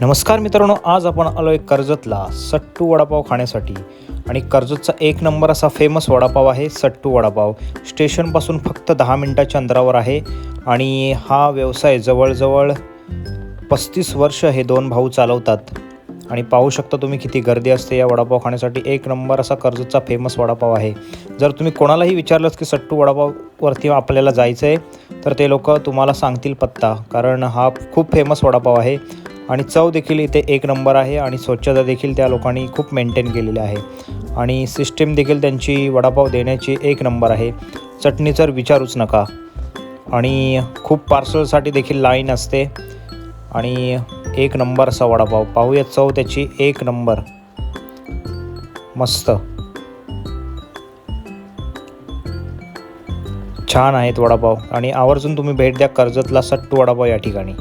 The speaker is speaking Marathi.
नमस्कार मित्रांनो आज आपण आलो आहे कर्जतला सट्टू वडापाव खाण्यासाठी. आणि कर्जतचा एक नंबर असा फेमस वडापाव आहे सट्टू वडापाव. स्टेशनपासून फक्त दहा मिनटाच्या अंतरावर आहे. आणि हा व्यवसाय जवळजवळ पस्तीस वर्ष हे दोन भाऊ चालवतात. आणि पाहू शकता तुम्ही किती गर्दी असते या वडापाव खाण्यासाठी. एक नंबर असा कर्जतचा फेमस वडापाव आहे. जर तुम्ही कोणालाही विचारलंच की सट्टू वडापाववरती आपल्याला जायचं आहे तर ते लोक तुम्हाला सांगतील पत्ता. कारण हा खूप फेमस वडापाव आहे. आणि चव देखील इथे एक नंबर आहे आणि स्वच्छता देखील त्या लोकांनी खूप मेंटेन केलेली आहे. आणि सिस्टीम देखील त्यांची वडापाव देण्याची एक नंबर आहे. चटणी तर विचारूच नका. आणि खूप पार्सलसाठी देखील लाईन असते. आणि एक नंबर असा वडापाव. पाहूया चव त्याची एक नंबर. मस्त. छान आहेत वडापाव. आणि आवर्जून तुम्ही भेट द्या कर्जतला सट्टू वडापाव या ठिकाणी.